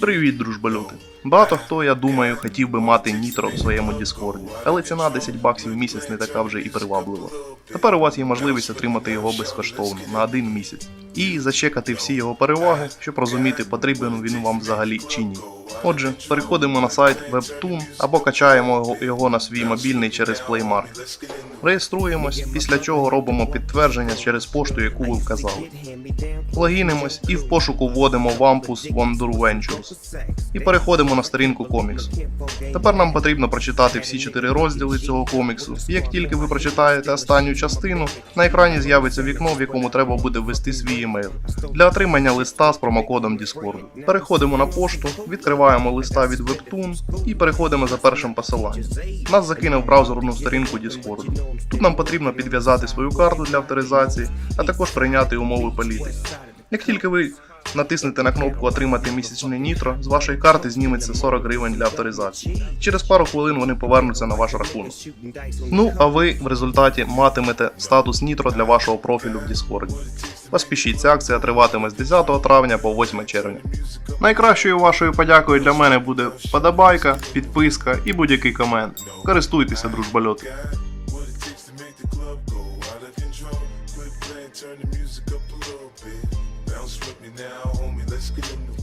Привіт, дружбальоти. Багато хто, я думаю, хотів би мати нітро в своєму Діскорді, але ціна 10 баксів в місяць не така вже і приваблива. Тепер у вас є можливість отримати його безкоштовно на один місяць і зачекати всі його переваги, щоб розуміти, потрібен він вам взагалі чи ні. Отже, переходимо на сайт Webtoon або качаємо його на свій мобільний через Play Market. Реєструємось, після чого робимо підтвердження через пошту, яку ви вказали. Логінимось і в пошуку вводимо Wampus Wonder Ventures і переходимо на сторінку коміксу. Тепер нам потрібно прочитати всі чотири розділи цього коміксу. І як тільки ви прочитаєте останню частину, на екрані з'явиться вікно, в якому треба буде ввести свій емейл для отримання листа з промокодом Discord. Переходимо на пошту, відкриваємо листа від Webtoon і переходимо за першим посиланням. Нас закине в браузерну сторінку Discord. Тут нам потрібно підв'язати свою карту для авторизації, а також прийняти умови політики. Як тільки ви натиснете на кнопку Отримати місячне нітро, з вашої карти зніметься 40 гривень для авторизації. Через пару хвилин вони повернуться на ваш рахунок. Ну, а ви в результаті матимете статус нітро для вашого профілю в Discord. Поспішіть, ця акція триватиме з 10 травня по 8 червня. Найкращою вашою подякою для мене буде подобайка, підписка і будь-який комент. Користуйтеся, дружбальоти. Quit playing, turn the music up a little bit. Bounce with me now, homie. Let's get in the